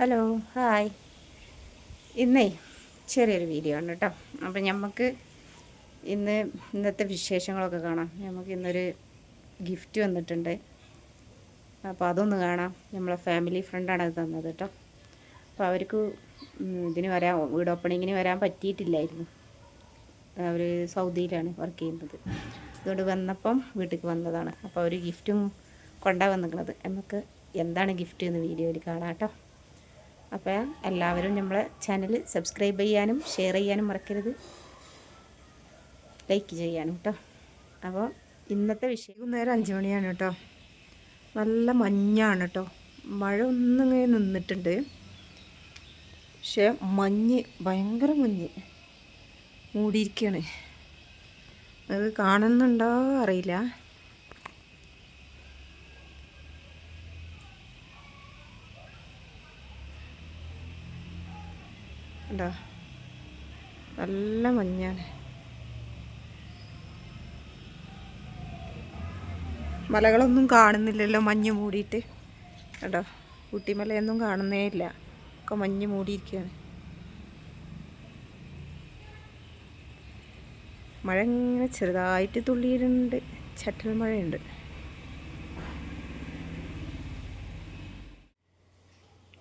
Hello hi. ഇന്നേ ചെറിയൊരു video ആണ് കേട്ടോ. അപ്പം നമുക്ക് ഇന്ന് ഇന്നത്തെ വിശേഷങ്ങളൊക്കെ കാണാം. നമുക്ക് ഇന്നൊരു ഗിഫ്റ്റ് വന്നിട്ടുണ്ട്. അപ്പോൾ അതൊന്ന് കാണാം. നമ്മളെ ഫാമിലി ഫ്രണ്ടാണ് അത് തന്നത് കേട്ടോ. അപ്പോൾ അവർക്ക് ഇതിന് വരാൻ വീട് ഓപ്പണിങ്ങിന് വരാൻ പറ്റിയിട്ടില്ലായിരുന്നു. അവർ സൗദിയിലാണ് വർക്ക് ചെയ്യുന്നത്. അതുകൊണ്ട് വന്നപ്പം വീട്ടിൽ വന്നതാണ്. അപ്പോൾ അവർ ഗിഫ്റ്റും കൊണ്ടാ വന്നിരിക്കുന്നത് നമുക്ക് എന്താണ് ഗിഫ്റ്റ് എന്ന് വീഡിയോയിൽ കാണാം കേട്ടോ. അപ്പോൾ എല്ലാവരും നമ്മളെ ചാനൽ സബ്സ്ക്രൈബ് ചെയ്യാനും ഷെയർ ചെയ്യാനും മറക്കരുത്. ലൈക്ക് ചെയ്യാനും കേട്ടോ അപ്പോൾ ഇന്നത്തെ വിഷയം വൈകുന്നേരം അഞ്ച് മണിയാണ് കേട്ടോ നല്ല മഞ്ഞാണ് കേട്ടോ മഴ ഒന്നിങ്ങനെ നിന്നിട്ടുണ്ട്. പക്ഷേ മഞ്ഞ് ഭയങ്കര മഞ്ഞ് മൂടിയിരിക്കുകയാണ് അത് കാണുന്നുണ്ടോ അറിയില്ല. ഉണ്ടോ നല്ല മഞ്ഞാണ്. മലകളൊന്നും കാണുന്നില്ലല്ലോ മഞ്ഞ് മൂടിയിട്ട്. കേട്ടോ കുട്ടിമലയൊന്നും കാണുന്നേ ഇല്ല. ഒക്കെ മഞ്ഞ് മൂടിയിരിക്കുകയാണ് മഴ ഇങ്ങനെ ചെറുതായിട്ട് തുള്ളിയിട്ടുണ്ട്. ചട്ടൽ മഴയുണ്ട്.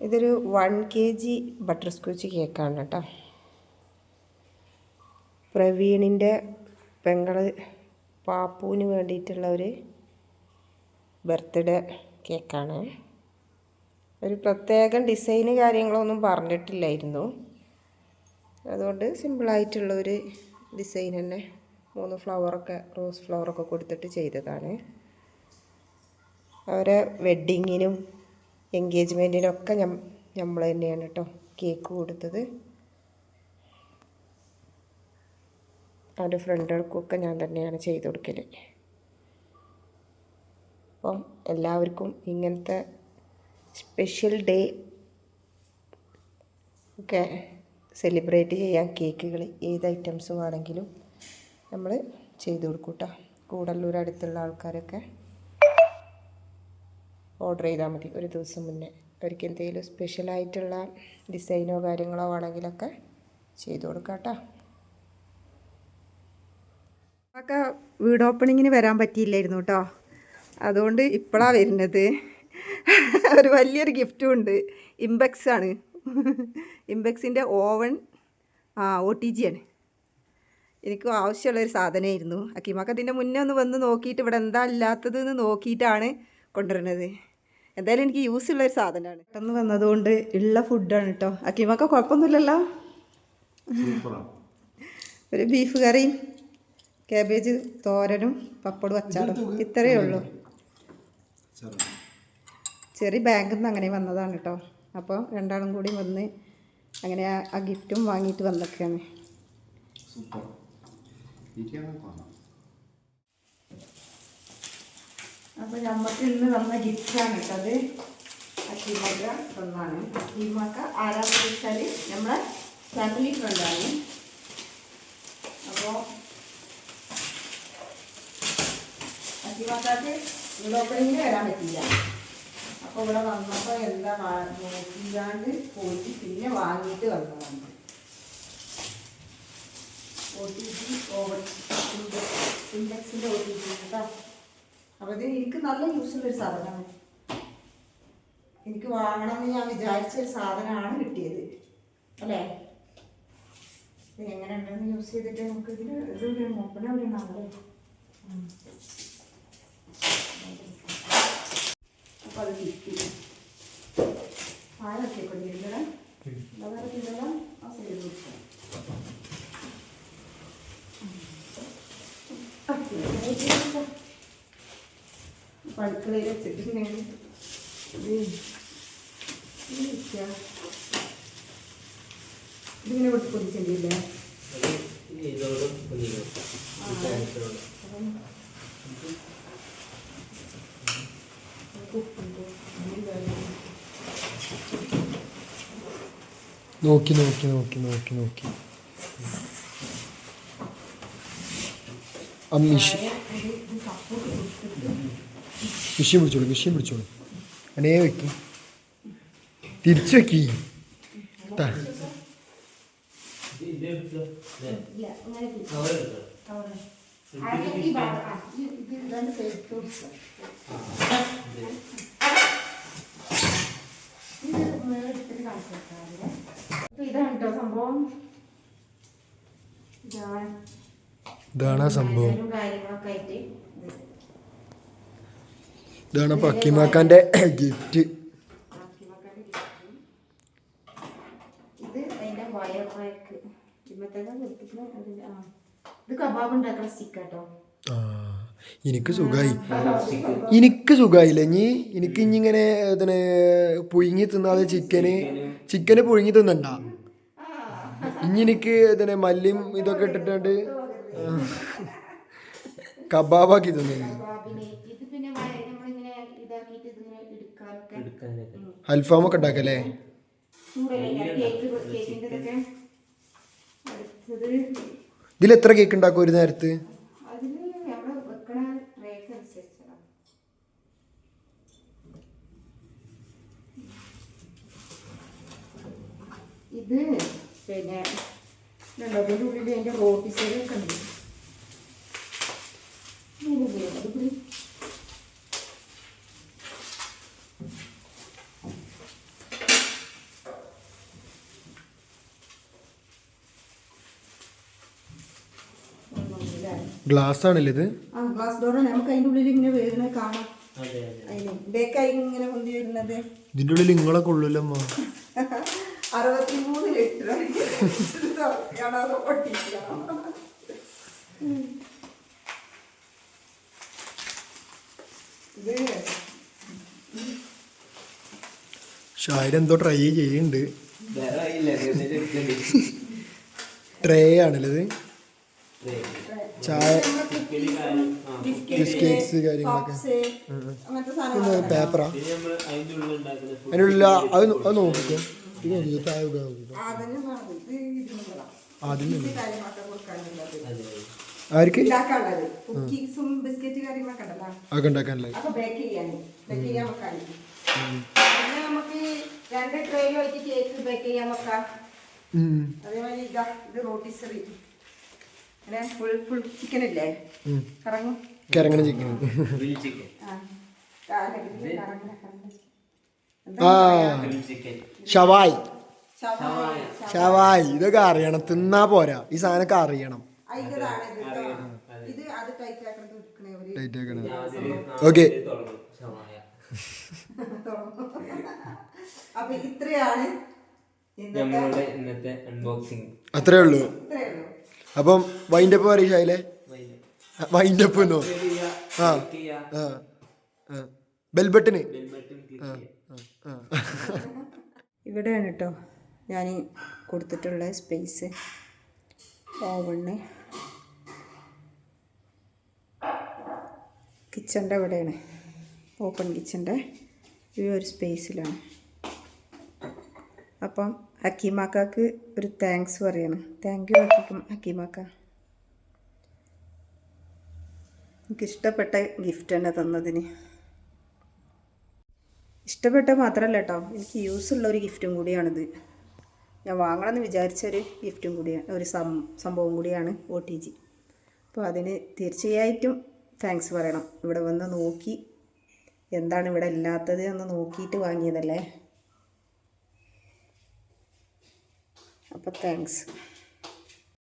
ഇതൊരു one K G butter scotch കേക്കാണ് കേട്ടോ പ്രവീണിന്റെ പെങ്ങൾ പാപ്പുവിന് വേണ്ടിയിട്ടുള്ള ഒരു ബർത്ത്ഡേ കേക്കാണ് ഒരു പ്രത്യേകം ഡിസൈന് കാര്യങ്ങളൊന്നും പറഞ്ഞിട്ടില്ലായിരുന്നു. അതുകൊണ്ട് സിമ്പിളായിട്ടുള്ള ഒരു ഡിസൈൻ തന്നെ മൂന്ന് ഫ്ലവറൊക്കെ റോസ് ഫ്ലവറൊക്കെ കൊടുത്തിട്ട് ചെയ്തതാണ്. അവരെ വെഡ്ഡിങ്ങിനും എൻഗേജ്മെന്റിനൊക്കെ നമ്മൾ തന്നെയാണ് കേട്ടോ കേക്ക് കൊടുത്തത്. അവരുടെ ഫ്രണ്ടുകൾക്കൊക്കെ ഞാൻ തന്നെയാണ് ചെയ്ത് കൊടുക്കൽ അപ്പം എല്ലാവർക്കും ഇങ്ങനത്തെ സ്പെഷ്യൽ ഡേ ഒക്കെ സെലിബ്രേറ്റ് ചെയ്യാൻ കേക്കുകൾ ഏത് ഐറ്റംസ് വേണമെങ്കിലും നമ്മൾ ചെയ്ത് കൊടുക്കൂട്ടോ കേട്ടോ. കൂടല്ലൂർ അടുത്തുള്ള ആൾക്കാരൊക്കെ. ഓർഡർ ചെയ്താൽ മതി. ഒരു ദിവസം മുന്നേ. അവർക്ക് എന്തെങ്കിലും സ്പെഷ്യലായിട്ടുള്ള ഡിസൈനോ കാര്യങ്ങളോ ആണെങ്കിലൊക്കെ ചെയ്തു കൊടുക്കാം കേട്ടോ. ഒക്കെ വീട് ഓപ്പണിങ്ങിന് വരാൻ പറ്റിയില്ലായിരുന്നു കേട്ടോ. അതുകൊണ്ട് ഇപ്പോഴാണ് വരുന്നത്. ഒരു വലിയൊരു ഗിഫ്റ്റും ഉണ്ട്. ഇംബെക്സ് ആണ്. ഇമ്പെക്സിന്റെ ഓവൺ ആ ഒ ടി ജി ആണ്. എനിക്ക് ആവശ്യമുള്ളൊരു സാധനമായിരുന്നു. അക്കിമാക്കതിന്റെ മുന്നേ ഒന്ന് വന്ന് നോക്കിയിട്ട് ഇവിടെ എന്താ ഇല്ലാത്തത് എന്ന് നോക്കിയിട്ടാണ് കൊണ്ടുവരുന്നത്. എന്തായാലും എനിക്ക് യൂസ് ഉള്ള ഒരു സാധനമാണ്. പെട്ടെന്ന് വന്നതുകൊണ്ട് ഉള്ള ഫുഡാണ് കേട്ടോ അക്കീമൊക്കെ കുഴപ്പമൊന്നുമില്ലല്ലോ? ഒരു ബീഫ് കറിയും കാബേജ് തോരനും പപ്പടും അച്ചാറും. ഇത്രയേ ഉള്ളൂ. ചെറിയ ബാങ്കിൽ നിന്ന് അങ്ങനെ വന്നതാണ് കേട്ടോ അപ്പോൾ രണ്ടാളും കൂടി വന്ന് അങ്ങനെ ആ- ഗിഫ്റ്റും വാങ്ങിയിട്ട് വന്നൊക്കെയാണ്. അപ്പോൾ നമുക്ക് ഇന്ന് വന്ന ഗിഫ്റ്റാണ് കേട്ടത് അക്കീമക്ക തന്നാണ് അക്കീമക്ക ആരാന്ന് വെച്ചാൽ നമ്മളെ ഫാമിലി ഫ്രണ്ടാണ് അപ്പോൾ അക്കീമക്കാക്ക് ഇവിടെ ഓപ്പണിങ്ങിൽ വരാൻ പറ്റില്ല അപ്പോൾ ഇവിടെ വന്നപ്പോൾ എന്താ നോക്കിയാണ്ട് പോയിട്ട് പിന്നെ വാങ്ങിയിട്ട് വന്നതാണ്. ഒ ടി ജി ഓവർ ഇൻഡെക്സിന്റെ ഒ ടി ജി കേട്ടോ അപ്പോൾ ഇത് എനിക്ക് നല്ല യൂസ്ഫുള്ളൊരു സാധനമാണ്. എനിക്ക് വാങ്ങണമെന്ന് ഞാൻ വിചാരിച്ച ഒരു സാധനമാണ് കിട്ടിയത്. അല്ലേ? ഇത് എങ്ങനെ ഉണ്ടെന്ന് യൂസ് ചെയ്തിട്ട് നമുക്ക് ഇതിന് ഇത് മൂപ്പന ഒരു നമ്മളെ അപ്പോൾ അത് കിട്ടി. ആരൊക്കെ കൊണ്ടിരുന്നത്. അതൊക്കെ ആ സൈഡ് കൊടുക്കാം അപ്പോൾ അടുക്കളയിൽ വെച്ചിട്ടുണ്ടെങ്കിൽ. ഇതിങ്ങനെ വിട്ട് പൊതിച്ചിട്ടില്ലേ നോക്കി നോക്കി നോക്കി നോക്കി നോക്കി ആ മിഷീൻ പിടിച്ചോളൂ വിഷയം പിടിച്ചോളൂ. അനേ വെക്കും. തിരിച്ചു വെക്കി. ഇതാണ് കേട്ടോ സംഭവം. ഇതാണ് സംഭവം കാര്യങ്ങളൊക്കെ ആയിട്ട് ഇത്. ഇതാണ് പക്കിമാക്കാന്റെ ഗിഫ്റ്റ് എനിക്ക് സുഖായി. എനിക്ക് സുഖായില്ല? ഇനി എനിക്ക് ഇനി ഇങ്ങനെ ഇതിന് പുഴുങ്ങി തിന്നാതെ ചിക്കന് ചിക്കന് പുഴുങ്ങി തിന്നണ്ട. ഇനി എനിക്ക് ഇതിനെ മല്ലിയും ഇതൊക്കെ ഇട്ടിട്ടുണ്ട് കബാബാക്കി തിന്നു അൽഫാമൊക്കെ ഉണ്ടാക്കല്ലേ? ഇതിൽ എത്ര കേക്ക് ഉണ്ടാക്കും. ഒരു നേരത്ത്? ഇത് പിന്നെ ഇതിന്റെ ഉള്ളിൽ അതിന്റെ റോട്ടിസൊക്കെ ഉണ്ട് ഇതിന് ഉപയോഗം. ഇത് പിടി. ഒന്നുമില്ല. ഗ്ലാസ് ആണല്ലേ ഇത് ആ ഗ്ലാസ് ഡോർ നമുക്ക് അതിന്റെ ഉള്ളിൽ ഇങ്ങനെ വരുന്നത് കാണാം. അതിന് ബേക്കായി ഇങ്ങനെ പൊന്തി വരുന്നത്. ഇതിന്റെ ഉള്ളിൽ ഇങ്ങളെ ഉള്ളൂല്ലോ അമ്മ അറുപത്തിമൂന്ന് ലിറ്റർ. ഇത് ഷായർ എന്തോ ട്രൈ ചെയ്യുന്നുണ്ട്. ട്രേ ആണല്ലേ ഇത് ചായ ബിസ്ക്കറ്റ്സ് കാര്യങ്ങളൊക്കെ. പേപ്പറാ. അതിനുള്ള അത് അത് നോക്കിക്കോ. കാര്യങ്ങളൊക്കെ കൊടുക്കാനുള്ളത് ആർക്ക്? ആകെ ഉണ്ടാക്കാനല്ലേ? രണ്ട് ട്രെയിലുമായിട്ട് കേക്ക് ബേക്ക് ചെയ്യാൻ വെക്കാം. അതേമാതിരി ഇത് റോട്ടിസറി പിന്നെ ഫുൾ ഫുൾ ചിക്കൻ ഇല്ലേ. കറങ്ങും? ചിക്കൻ. ആ. ഷവായ്. ഷവായ. ഇതൊക്കെ അറിയണം. തിന്നാ പോരാ. ഈ സാധനമൊക്കെ അറിയണം. ഓക്കെ. അപ്പൊ ഇത്രയാണ് ഇന്നത്തെ അത്രേ ഉള്ളൂ. അപ്പം വൈൻഡപ്പ് പറയും ഷൈലെ വൈൻഡപ്പ് എന്നോ ആ. ബെൽബട്ടന്. ഇവിടെയാണ് കേട്ടോ ഞാൻ കൊടുത്തിട്ടുള്ള സ്പേസ് ഓവണ് കിച്ചന്റെ ഇവിടെയാണ് ഓപ്പൺ കിച്ചന്റെ ഈ ഒരു സ്പേസിലാണ് അപ്പം ഹക്കീമാക്കാക്ക് ഒരു താങ്ക്സ് പറയാണ്. താങ്ക് യു ഹക്കീം ഹക്കീമാക്ക. എനിക്കിഷ്ടപ്പെട്ട ഗിഫ്റ്റ് തന്നെ തന്നതിന്. ഇഷ്ടപ്പെട്ട മാത്രമല്ല കേട്ടോ എനിക്ക് യൂസ് ഉള്ള ഒരു ഗിഫ്റ്റും കൂടിയാണിത്. ഞാൻ വാങ്ങണമെന്ന് വിചാരിച്ച ഒരു ഗിഫ്റ്റും കൂടിയാണ് ഒരു സംഭവം കൂടിയാണ് ഒ ടി ജി അപ്പോൾ അതിന് തീർച്ചയായിട്ടും താങ്ക്സ് പറയണം. ഇവിടെ വന്ന് നോക്കി എന്താണ് ഇവിടെ ഇല്ലാത്തത് എന്ന് നോക്കിയിട്ട് വാങ്ങിയതല്ലേ? അപ്പോൾ താങ്ക്സ്